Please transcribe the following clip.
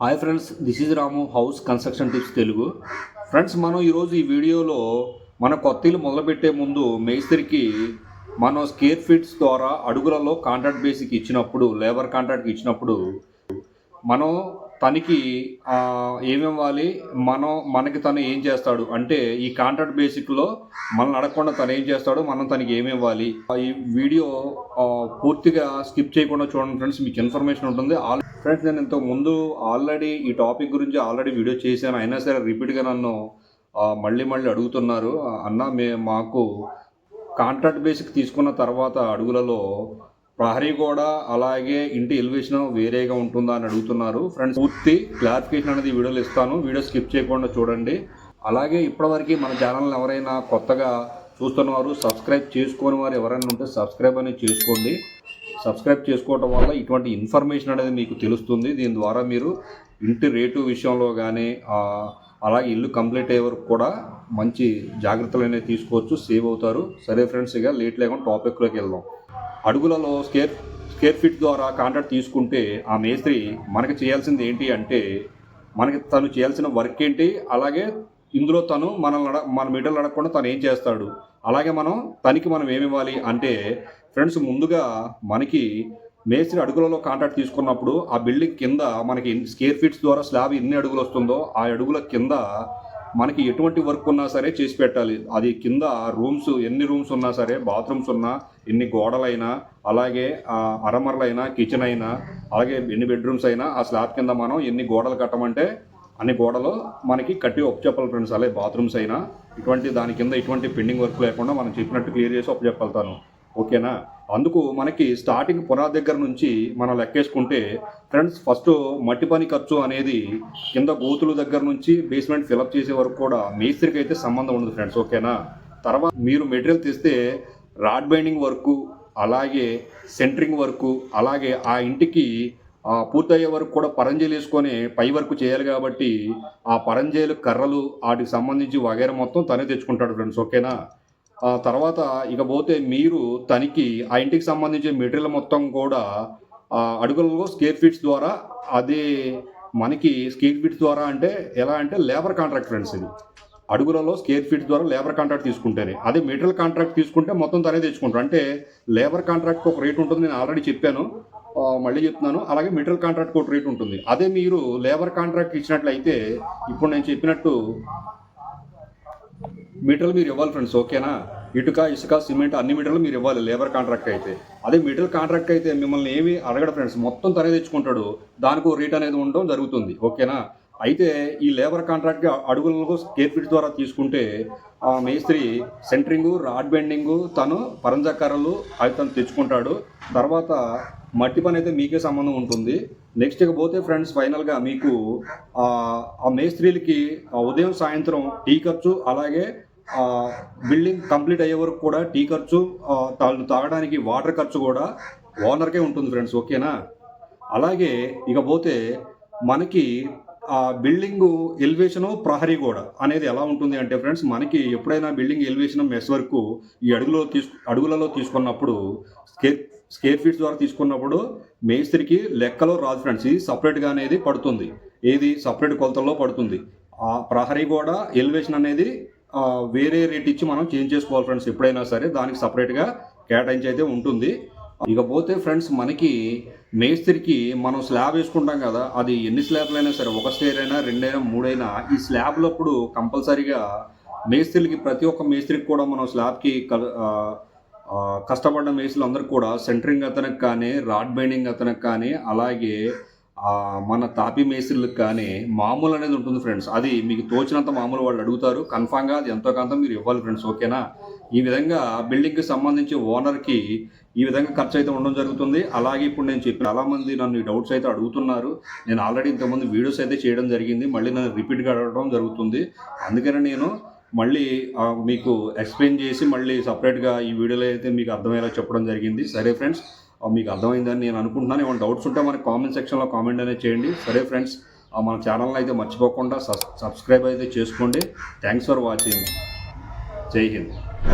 Hi friends this is Ramu house construction tips Telugu. Friends మనం ఈరోజు ఈ వీడియోలో మన కొత్త ఇల్లు మొదలుపెట్టే ముందు మేస్త్రికి మనం స్కేర్ ఫీట్స్ ద్వారా అడుగులలో కాంట్రాక్ట్ బేసిక్ ఇచ్చినప్పుడు లేబర్ కాంట్రాక్ట్ ఇచ్చినప్పుడు మనం తనకి ఏమివ్వాలి? ఇవ్వాలి మనం మనకి తను ఏం చేస్తాడు? అంటే ఈ కాంట్రాక్ట్ బేసిక్లో మనల్ని అడగకుండా తను ఏం చేస్తాడు మనం తనకి ఏమి ఇవ్వాలి ఈ వీడియో పూర్తిగా స్కిప్ చేయకుండా చూడండి ఫ్రెండ్స్. మీకు ఇన్ఫర్మేషన్ ఉంటుంది. ఆల్ ఫ్రెండ్స్ నేను ఇంతకు ముందు ఆల్రెడీ ఈ టాపిక్ గురించి ఆల్రెడీ వీడియో చేశాను. అయినా సరే రిపీట్గా నన్ను మళ్ళీ మళ్ళీ అడుగుతున్నారు. అన్న మే మాకు కాంట్రాక్ట్ బేసిక్ తీసుకున్న తర్వాత అడుగులలో ప్రహరీ కూడా అలాగే ఇంటి ఎలివేషన్ వేరేగా ఉంటుందా అని అడుగుతున్నారు. ఫ్రెండ్స్ పూర్తి క్లారిఫికేషన్ అనేది వీడియోలు ఇస్తాను. వీడియో స్కిప్ చేయకుండా చూడండి. అలాగే ఇప్పటివరకు మన ఛానల్ని ఎవరైనా కొత్తగా చూస్తున్నవారు సబ్స్క్రైబ్ చేసుకోని వారు ఎవరైనా ఉంటే సబ్స్క్రైబ్ అనేది చేసుకోండి. సబ్స్క్రైబ్ చేసుకోవటం వల్ల ఇటువంటి ఇన్ఫర్మేషన్ అనేది మీకు తెలుస్తుంది. దీని ద్వారా మీరు ఇంటి రేటు విషయంలో కానీ అలాగే ఇల్లు కంప్లీట్ అయ్యే వరకు కూడా మంచి జాగ్రత్తలు అనేవి తీసుకోవచ్చు సేవ్ అవుతారు. సరే ఫ్రెండ్స్ ఇక లేట్ లేకుండా టాపిక్లోకి వెళ్దాం. అడుగులలో స్కేర్ స్కేర్ ఫీట్ ద్వారా కాంట్రాక్ట్ తీసుకుంటే ఆ మేస్త్రి మనకి చేయాల్సింది ఏంటి అంటే మనకి తను చేయాల్సిన వర్క్ ఏంటి అలాగే ఇందులో తను మనల్ని అడ మన మీటర్లు అడగకుండా తను ఏం చేస్తాడు. అలాగే మనం తనకి మనం ఏమి ఇవ్వాలి అంటే ఫ్రెండ్స్ ముందుగా మనకి మేస్త్రి అడుగులలో కాంట్రాక్ట్ తీసుకున్నప్పుడు ఆ బిల్డింగ్ కింద మనకి స్కేర్ ఫీట్స్ ద్వారా స్లాబ్ ఎన్ని అడుగులు వస్తుందో ఆ అడుగుల కింద మనకి ఎటువంటి వర్క్ ఉన్నా సరే చేసి పెట్టాలి. అది కింద రూమ్స్ ఎన్ని రూమ్స్ ఉన్నా సరే బాత్రూమ్స్ ఉన్నా ఎన్ని గోడలైనా అలాగే అరమరలైనా కిచెన్ అయినా అలాగే ఎన్ని బెడ్రూమ్స్ అయినా ఆ స్లాబ్ కింద మనం ఎన్ని గోడలు కట్టమంటే అన్ని గోడలు మనకి కట్టి ఒప్పు చెప్పాలి ఫ్రెండ్స్. అలాగే బాత్రూమ్స్ అయినా ఇటువంటి దాని కింద ఇటువంటి పెండింగ్ వర్క్ లేకుండా మనం చెప్పినట్టు క్లియర్ చేసి ఒప్పు చెప్పగలుగుతాను. ఓకేనా? అందుకు మనకి స్టార్టింగ్ పునాది దగ్గర నుంచి మనం లెక్కేసుకుంటే ఫ్రెండ్స్ ఫస్ట్ మట్టి పని ఖర్చు అనేది కింద గోతుల దగ్గర నుంచి బేస్మెంట్ ఫిలప్ చేసే వరకు కూడా మేస్త్రికి అయితే సంబంధం ఉండదు ఫ్రెండ్స్ ఓకేనా? తర్వాత మీరు మెటీరియల్ తీస్తే రాడ్ బైండింగ్ వర్కు అలాగే సెంటరింగ్ వర్కు అలాగే ఆ ఇంటికి పూర్తయ్యే వరకు కూడా పరంజీలు వేసుకొని పై వరకు చేయాలి కాబట్టి ఆ పరంజీలు కర్రలు వాటికి సంబంధించి వగైరా మొత్తం తనే తెచ్చుకుంటాడు ఫ్రెండ్స్ ఓకేనా? ఆ తర్వాత ఇకపోతే మీరు తనకి ఆ ఇంటికి సంబంధించిన మెటీరియల్ మొత్తం కూడా ఆ, అడుగులలో స్కేర్ ఫీట్స్ ద్వారా అది మనకి స్కేర్ ఫీట్స్ ద్వారా అంటే ఎలా అంటే లేబర్ కాంట్రాక్ట్ ఫ్రెండ్స్ ఇది. అడుగులలో స్కేర్ ఫీట్ ద్వారా లేబర్ కాంట్రాక్ట్ తీసుకుంటేనే. అదే మెటీరియల్ కాంట్రాక్ట్ తీసుకుంటే మొత్తం తనే తెచ్చుకుంటారు. అంటే లేబర్ కాంట్రాక్ట్ ఒక రేట్ ఉంటుంది నేను ఆల్రెడీ చెప్పాను. మళ్ళీ చెప్తున్నాను. అలాగే మెటీరియల్ కాంట్రాక్ట్ ఒక రేట్ ఉంటుంది. అదే మీరు లేబర్ కాంట్రాక్ట్ ఇచ్చినట్లయితే ఇప్పుడు నేను చెప్పినట్టు మీటర్లు మీరు ఇవ్వాలి ఫ్రెండ్స్ ఓకేనా? ఇటుక ఇసుక సిమెంట్ అన్ని మీటర్లు మీరు ఇవ్వాలి లేబర్ కాంట్రాక్ట్ అయితే. అదే మీటర్ కాంట్రాక్ట్ అయితే మిమ్మల్ని ఏమి అడగడు ఫ్రెండ్స్ మొత్తం తనే తెచ్చుకుంటాడు. దానికి రేట్ అనేది ఉండడం జరుగుతుంది. ఓకేనా? అయితే ఈ లేబర్ కాంట్రాక్ట్ అడుగులను స్కేర్ ఫీట్ ద్వారా తీసుకుంటే ఆ మేస్త్రి సెంటరింగ్ రాడ్ బెండింగ్ తను పరంజకర్రలు అవి తను తెచ్చుకుంటాడు. తర్వాత మట్టి పని అయితే మీకే సంబంధం ఉంటుంది. నెక్స్ట్ ఇక పోతే ఫ్రెండ్స్ ఫైనల్గా మీకు ఆ మేస్త్రీలకి ఆ ఉదయం సాయంత్రం టీ ఖర్చు అలాగే బిల్డింగ్ కంప్లీట్ అయ్యే వరకు కూడా టీ ఖర్చు ఆ, తాళ్ళు తాగడానికి వాటర్ ఖర్చు కూడా ఓనర్కే ఉంటుంది ఫ్రెండ్స్ ఓకేనా? అలాగే ఇక పోతే మనకి ఆ బిల్డింగ్ ఎలివేషన్ ప్రహరీ కూడా అనేది ఎలా ఉంటుంది అంటే ఫ్రెండ్స్ మనకి ఎప్పుడైనా బిల్డింగ్ ఎలివేషన్ మెస్ వరకు ఈ అడుగులో తీసుకు అడుగులలో తీసుకున్నప్పుడు స్కేర్ స్కేర్ ఫీట్స్ ద్వారా తీసుకున్నప్పుడు మేస్త్రికి లెక్కలో రాదు ఫ్రెండ్స్ ఇది సపరేట్గా అనేది పడుతుంది. ఏది సపరేట్ కొలతల్లో పడుతుంది. ఆ ప్రహరీ కూడా ఎలివేషన్ అనేది వేరే రేట్ ఇచ్చి మనం చేంజ్ చేసుకోవాలి ఫ్రెండ్స్ ఎప్పుడైనా సరే. దానికి సపరేట్గా కేటాయించి అయితే ఉంటుంది. ఇకపోతే ఫ్రెండ్స్ మనకి మేస్త్రికి మనం స్లాబ్ వేసుకుంటాం కదా అది ఎన్ని స్లాబ్లు అయినా సరే ఒక స్టేర్ అయినా రెండైనా మూడైనా ఈ స్లాబ్లప్పుడు కంపల్సరీగా మేస్త్రికి ప్రతి ఒక్క మేస్త్రికి కూడా మనం స్లాబ్కి కల- కష్టపడ్డ మేస్త్రులు కూడా సెంటరింగ్ అతనికి కానీ రాడ్ బైండింగ్ అతనికి కానీ అలాగే మన తాపీ మేస్త్రులకు కానీ మామూలు అనేది ఉంటుంది ఫ్రెండ్స్. అది మీకు తోచినంత మామూలు వాళ్ళు అడుగుతారు. కన్ఫామ్గా అది ఎంతో కొంత మీరు ఇవ్వాలి ఫ్రెండ్స్ ఓకేనా? ఈ విధంగా బిల్డింగ్కి సంబంధించి ఓనర్కి ఈ విధంగా ఖర్చు అయితే ఉండడం జరుగుతుంది. అలాగే ఇప్పుడు నేను చెప్పిన చాలా మంది నన్ను ఈ డౌట్స్ అయితే అడుగుతున్నారు. నేను ఆల్రెడీ ఇంతకుముందు వీడియోస్ అయితే చేయడం జరిగింది. మళ్ళీ నన్ను రిపీట్గా అడగడం జరుగుతుంది. అందుకని నేను మళ్ళీ మీకు ఎక్స్ప్లెయిన్ చేసి మళ్ళీ సపరేట్గా ఈ వీడియోలో అయితే మీకు అర్థమయ్యేలా చెప్పడం జరిగింది. సరే ఫ్రెండ్స్ మీకు అర్థమైందని నేను అనుకుంటున్నాను. ఏమైనా డౌట్స్ ఉంటే మనకి కామెంట్ సెక్షన్లో కామెంట్ అనేది చేయండి. సరే ఫ్రెండ్స్ ఆ, మన ఛానల్ని అయితే మర్చిపోకుండా సబ్ సబ్స్క్రైబ్ అయితే చేసుకోండి. థ్యాంక్స్ ఫర్ వాచింగ్ జై హింద్.